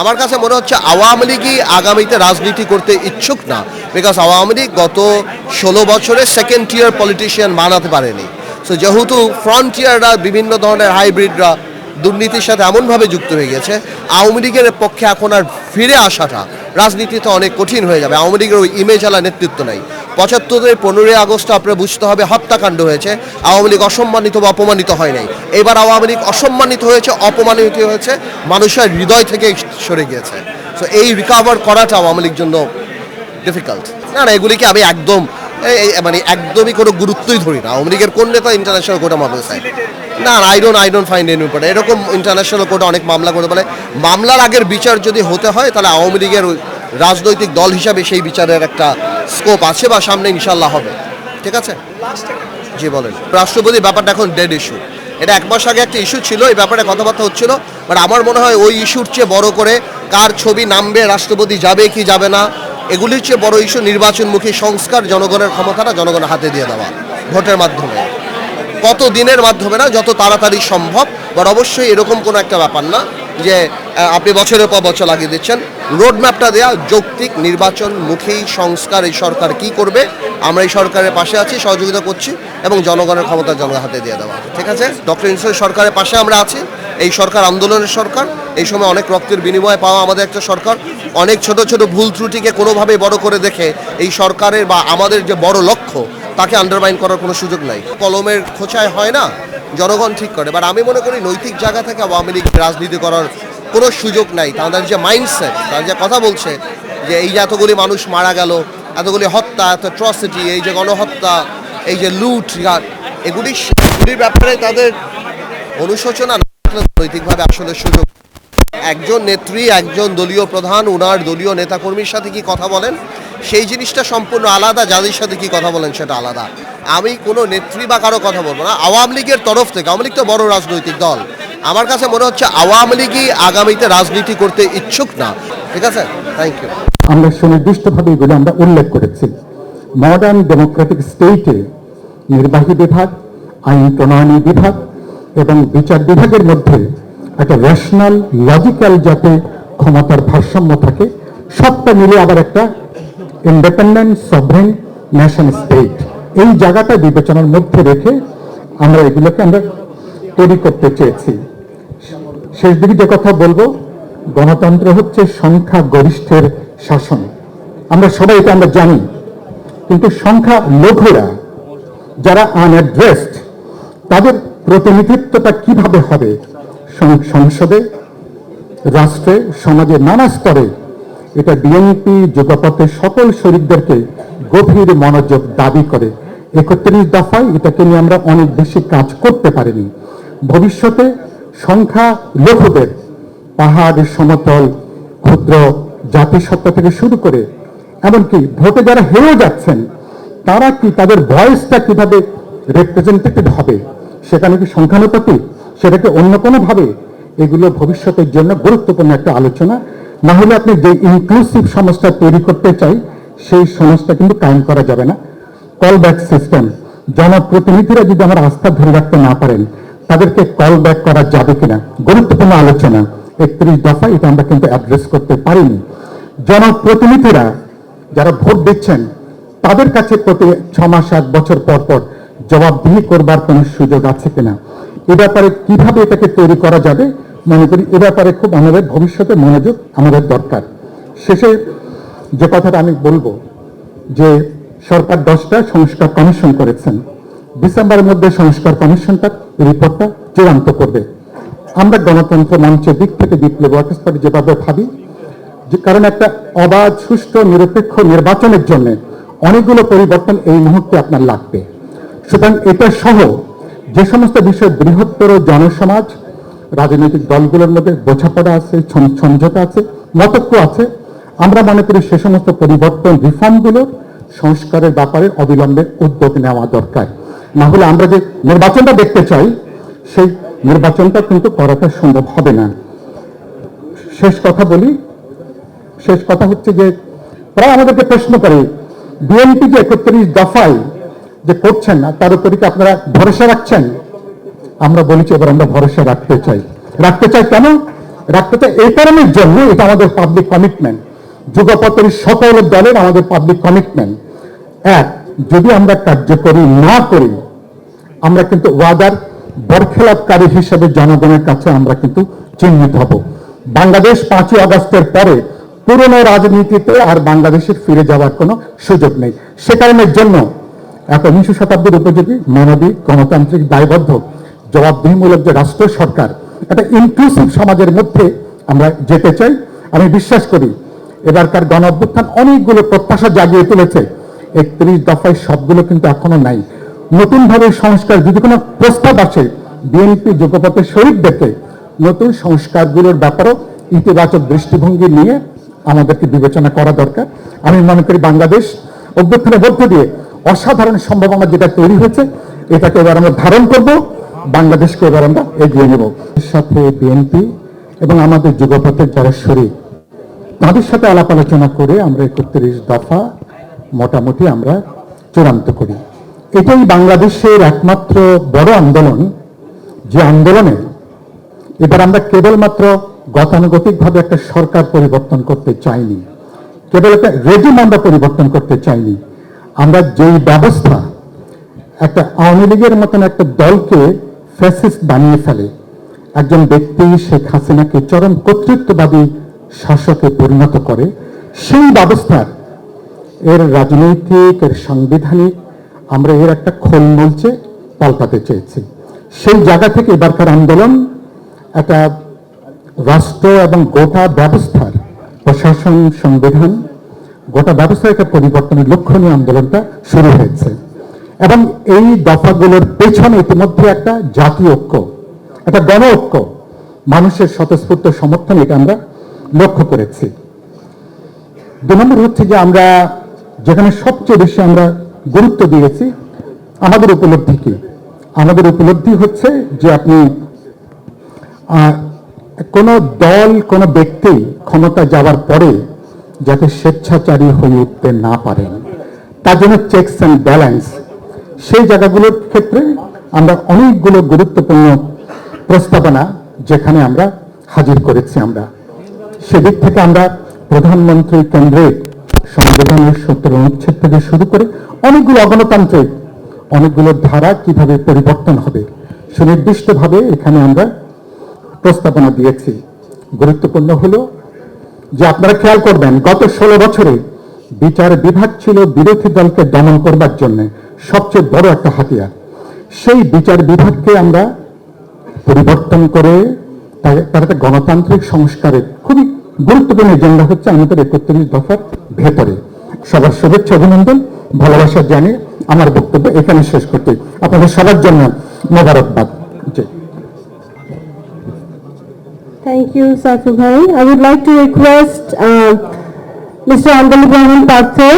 আমার কাছে মনে হচ্ছে আওয়ামী লীগই আগামীতে রাজনীতি করতে ইচ্ছুক না বিকজ আওয়ামী লীগ গত ষোলো বছরে সেকেন্ড টিয়ার পলিটিশিয়ান বানাতে পারেনি। সো যেহেতু ফ্রন্টিয়াররা বিভিন্ন ধরনের হাইব্রিডরা দুর্নীতির সাথে এমনভাবে যুক্ত হয়ে গেছে, আওয়ামী লীগের পক্ষে এখন আর ফিরে আসাটা রাজনীতিতে অনেক কঠিন হয়ে যাবে। আওয়ামী লীগের ওই ইমেজ আলা নেতৃত্ব নেই। পঁচাত্তরের পনেরোই আগস্ট আপনার বুঝতে হবে হত্যাকাণ্ড হয়েছে। আওয়ামী লীগ অসম্মানিত বা অপমানিত হয় নাই। এবার আওয়ামী লীগ অসম্মানিত হয়েছে, অপমানিত হয়েছে, মানুষের হৃদয় থেকে সরে গিয়েছে। তো এই রিকাভার করাটা আওয়ামী লীগ জন্য ডিফিকাল্ট না না, এগুলিকে আমি একদম মানে একদমই কোনো গুরুত্বই ধরি না। আওয়ামী লীগের কোন নেতা ইন্টারন্যাশনাল কোর্টে মামলা চায়? না I don't I don't find any এরকম ইন্টারন্যাশনাল কোর্টে অনেক মামলা করতে পারে। মামলার আগের বিচার যদি হতে হয়, তাহলে আওয়ামী লীগের রাজনৈতিক দল হিসাবে সেই বিচারের একটা স্কোপ আছে বা সামনে ইনশাল্লাহ হবে। ঠিক আছে? জি, বলেন। রাষ্ট্রপতি, ব্যাপারটা এখন ডেড ইস্যু এটা এক মাস আগে একটা ইস্যু ছিল, এই ব্যাপারে কথাবার্তা হচ্ছিল বাট আমার মনে হয় ওই ইস্যুর চেয়ে বড় করে কার ছবি নামবে, রাষ্ট্রপতি যাবে কি যাবে না, এগুলির চেয়ে বড় ইস্যু নির্বাচনমুখী সংস্কার, জনগণের ক্ষমতাটা জনগণের হাতে দিয়ে দেওয়া, ভোটের মাধ্যমে। কত দিনের মাধ্যমে না, যত তাড়াতাড়ি সম্ভব বাট অবশ্যই এরকম কোনো একটা ব্যাপার না। যে আপনি বছরের পর বছর লাগিয়ে দিচ্ছেন। রোড ম্যাপটা দেওয়া যৌক্তিক, নির্বাচনমুখী সংস্কার এই সরকার কি করবে, আমরা এই সরকারের পাশে আছি, সহযোগিতা করছি এবং জনগণের ক্ষমতা জনগণের হাতে দিয়ে দেওয়া ঠিক আছে? ডক্টর ইনসুর সরকারের পাশে আমরা আছি। এই সরকার আন্দোলনের সরকার। এই সময় অনেক রক্তের বিনিময়ে পাওয়া আমাদের একটা সরকার। অনেক ছোট ছোট ভুল ত্রুটিকে কোনোভাবে বড় করে দেখে এই সরকারের বা আমাদের যে বড় লক্ষ্য, তাকে আন্ডারমাইন করার কোনো সুযোগ নাই। কলমের খোঁচায় হয় না। জনগণ ঠিক করে। বাট আমি মনে করি নৈতিক জায়গা থেকে আওয়ামী লীগ রাজনীতি করার কোনো সুযোগ নাই। তাদের যে মাইন্ডসেট তারা যে কথা বলছে যে এই যে এতগুলি মানুষ মারা গেল, এতগুলি হত্যা, এত ট্রসিটি এই যে গণহত্যা, এই যে লুট এগুলি এগুলির ব্যাপারে তাদের অনুশোচনা নৈতিকভাবে আসলে সুযোগ একজন নেত্রী, একজন দলীয় প্রধান, উনার দলীয় নেতাকর্মীর সাথে কি কথা বলেন? সেই জিনিসটা সম্পূর্ণ আলাদা যাদের সাথে কি কথা বলেন সেটা আলাদা। আমি কোনো নেত্রী বা কারও কথা বলব না। আওয়ামী লীগের তরফ থেকে, আওয়ামী লীগ তো বড় রাজনৈতিক দল। আমার কাছে মনে হচ্ছে আওয়ামী লীগই আগামীতে রাজনীতি করতে ইচ্ছুক না। ঠিক আছে? থ্যাংক ইউ আমরা সুনির্দিষ্টভাবে এগুলো আমরা উল্লেখ করেছি। মডার্ন ডেমোক্রেটিক স্টেটে নির্বাহী বিভাগ, আইন প্রণয়নী বিভাগ এবং বিচার বিভাগের মধ্যে একটা রেশনাল লজিক্যাল যাতে ক্ষমতার ভারসাম্য থাকে, সবটা মিলে আবার একটা ইন্ডিপেন্ডেন্ট সভরেন ন্যাশন স্টেট এই জায়গাটা বিবেচনার মধ্যে রেখে আমরা এগুলোকে আমরা তৈরি করতে চেয়েছি। শেষ দিকে যে কথা বলব, গণতন্ত্র হচ্ছে সংখ্যা গরিষ্ঠের শাসন। আমরা সবাই এটা আমরা জানি। কিন্তু সংখ্যা লঘুরা যারা আনঅ্যাড্রেসড তাদের প্রতিনিধিত্বটা কীভাবে হবে? সংসদে, রাষ্ট্রে, সমাজে, নানা স্তরে এটা বিএনপি যুগপথের সকল শরীরদেরকে গভীর মনোযোগ দাবি করে। একত্রিশ দফায় এটাকে নিয়ে আমরা অনেক বেশি কাজ করতে পারিনি। ভবিষ্যতে সংখ্যা লঘুদের, পাহাড়, সমতল, ক্ষুদ্র জাতিসত্তা থেকে শুরু করে, এমনকি ভোটে যারা হেরে যাচ্ছেন, তারা কি তাদের ভয়েসটা কীভাবে রিপ্রেজেন্টেটিভ হবে? সেখানে কি সংখ্যানুপাতি সেটাকে অন্য কোনো ভাবে এগুলো ভবিষ্যতের জন্য গুরুত্বপূর্ণ একটা আলোচনা। না হলে আপনি যে ইনক্লুসিভ সমাজটা তৈরি করতে চাই, সেই সমাজটা কিন্তু কায়েম করা যাবে না। কল ব্যাক সিস্টেম জনপ্রতিনিধিরা যদি আমার আস্থা ধরে রাখতে না পারেন, তাদেরকে কল ব্যাক করা যাবে কিনা? গুরুত্বপূর্ণ আলোচনা। একত্রিশ দফা, এটা আমরা কিন্তু অ্যাড্রেস করতে পারিনি। জনপ্রতিনিধিরা যারা ভোট দিচ্ছেন, তাদের কাছে প্রতি ছ মাস এক বছর পর পর জবাবদিহি করবার কোনো সুযোগ আছে কিনা? এ ব্যাপারে কীভাবে এটাকে তৈরি করা যাবে? মনে করি এ ব্যাপারে খুব আমাদের ভবিষ্যতে মনোযোগ আমাদের দরকার। শেষে যে কথাটা আমি বলব যে সরকার দশটা সংস্কার কমিশন করেছেন। ডিসেম্বরের মধ্যে সংস্কার কমিশনটা, রিপোর্টটা চূড়ান্ত করবে। আমরা গণতন্ত্র মঞ্চের দিক থেকে বিপ্লব ওয়ার্কসপার্টি যেভাবে ভাবি, যে কারণ একটা অবাধ, সুষ্ঠু, নিরপেক্ষ নির্বাচনের জন্য অনেকগুলো পরিবর্তন এই মুহূর্তে আপনার লাগবে। সুতরাং এটা সহ যে সমস্ত বিষয় বৃহত্তর জনসমাজ রাজনৈতিক দলগুলোর মধ্যে বোঝাপড়া আছে সম- সমঝোতা আছে, মতক্য আছে। আমরা মনে করি সে সমস্ত পরিবর্তন রিফর্মগুলো সংস্কারের ব্যাপারে অবিলম্বে উদ্যোগ নেওয়া দরকার। না হলে আমরা যে নির্বাচনটা দেখতে চাই, সেই নির্বাচনটা কিন্তু করাটা সম্ভব হবে না। শেষ কথা বলি। শেষ কথা হচ্ছে যে প্রায় আমাদেরকে প্রশ্ন করে, বিএনপি যে একত্রিশ দফায় যে করছেন না তার উপরে কি আপনারা ভরসা রাখছেন? আমরা বলেছি এবার আমরা ভরসা রাখতে চাই। রাখতে চাই কেন? রাখতে চাই এই কারণের জন্য এটা আমাদের পাবলিক কমিটমেন্ট যুগপথের সকল দলের আমাদের পাবলিক কমিটমেন্ট এক, যদি আমরা কার্যকরী না করি, আমরা কিন্তু ওয়াদার বরখেলাপকারী হিসেবে জনগণের কাছে আমরা কিন্তু চিহ্নিত হব। বাংলাদেশ পাঁচই আগস্টের পরে পুরনো রাজনীতিতে আর বাংলাদেশের ফিরে যাওয়ার কোনো সুযোগ নেই। সে কারণের জন্য একবিংশ শতাব্দীর উপযোগী মানবিক, গণতান্ত্রিক, দায়বদ্ধ জবাবদিহিমূলক যে রাষ্ট্র সরকার, একটা ইনক্লুসিভ সমাজের মধ্যে আমরা যেতে চাই। আমি বিশ্বাস করি, এবারকার গণ অভ্যুত্থান অনেকগুলো প্রত্যাশা জাগিয়ে তুলেছে। একত্রিশ দফায় সবগুলো কিন্তু এখনও নাই। নতুন ভাবে সংস্কার, যদি কোনো প্রস্তাব আসে, বিএনপি শরীর দেখে নতুন সংস্কারগুলোর ব্যাপারেও ইতিবাচক দৃষ্টিভঙ্গি নিয়ে আমাদেরকে বিবেচনা করা দরকার। আমি মনে করি বাংলাদেশ অভ্যুত্থানের মধ্য দিয়ে অসাধারণ সম্ভাবনা যেটা তৈরি হয়েছে, এটাকে এবার আমরা ধারণ করব। বাংলাদেশকে এবার আমরা এগিয়ে নেব। সাথে বিএনপি এবং আমাদের যুগপথের যারা শরীর তাদের সাথে আলাপ আলোচনা করে আমরা একত্রিশ দফা মোটামুটি আমরা চূড়ান্ত করি। এটাই বাংলাদেশের একমাত্র বড় আন্দোলন। যে আন্দোলনে এবার আমরা কেবলমাত্র গতানুগতিকভাবে একটা সরকার পরিবর্তন করতে চাইনি, কেবল একটা রেজিম আমরা পরিবর্তন করতে চাইনি। আমরা যেই ব্যবস্থা একটা আওয়ামী লীগের মতন একটা দলকে ফ্যাসিস্ট বানিয়ে ফেলে। একজন ব্যক্তি শেখ হাসিনাকে চরম কর্তৃত্ববাদী শাসকে পরিণত করে, সেই ব্যবস্থার এর রাজনৈতিক, এর সাংবিধানিক আমরা এর একটা খোল মলচে পাল্টাতে চেয়েছি। সেই জায়গা থেকে এবারকার আন্দোলন একটা রাষ্ট্র এবং গোটা ব্যবস্থার প্রশাসন, সংবিধান, গোটা ব্যবস্থার একটা পরিবর্তনের লক্ষ্য নিয়ে আন্দোলনটা শুরু হয়েছে। এবং এই দফাগুলোর পেছনে ইতিমধ্যে একটা জাতীয় ঐক্য, একটা গণ ঐক্য, মানুষের স্বতঃস্ফূর্ত সমর্থন এটা আমরা লক্ষ্য করেছি। দু নম্বর হচ্ছে যে আমরা যেখানে সবচেয়ে বেশি আমরা গুরুত্ব দিয়েছি, আমাদের উপলব্ধি কি? আমাদের উপলব্ধি হচ্ছে যে আপনি কোনো দল, কোনো ব্যক্তি ক্ষমতা যাওয়ার পরে যাতে স্বেচ্ছাচারী হয়ে উঠতে না পারেন, তার জন্য চেকস অ্যান্ড ব্যালেন্স সেই জায়গাগুলোর ক্ষেত্রে আমরা অনেকগুলো গুরুত্বপূর্ণ প্রস্তাবনা যেখানে আমরা হাজির করেছি আমরা। সেদিক থেকে আমরা প্রধানমন্ত্রী কেন্দ্রের সংবিধানের সত্তর অনুচ্ছেদ থেকে শুরু করে অনেকগুলো অগণতান্ত্রিক, অনেকগুলো ধারা কীভাবে পরিবর্তন হবে সুনির্দিষ্টভাবে এখানে আমরা প্রস্তাবনা দিয়েছি। গুরুত্বপূর্ণ হলো যে আপনারা খেয়াল করবেন, গত ষোলো বছরে বিচার বিভাগ ছিল বিরোধী দলকে দমন করবার জন্য। সবচেয়ে বড় একটা হাতিয়ার সেই বিচার বিভাগকে আমরা পরিবর্তন করে তার একটা গণতান্ত্রিক সংস্কারের খুবই গুরুত্বপূর্ণ এজেন্ডা হচ্ছে আমাদের একত্রিশ দফার ভেতরে সবার শুভেচ্ছা অভিনন্দন ভালোবাসা জানিয়ে আমার বক্তব্য এখানে শেষ করতে আপনাদের সবার জন্য মোবারকবাদ Thank you, Safu Bhai. I would like to request uh, Mr. Andal Ibrahim Pathe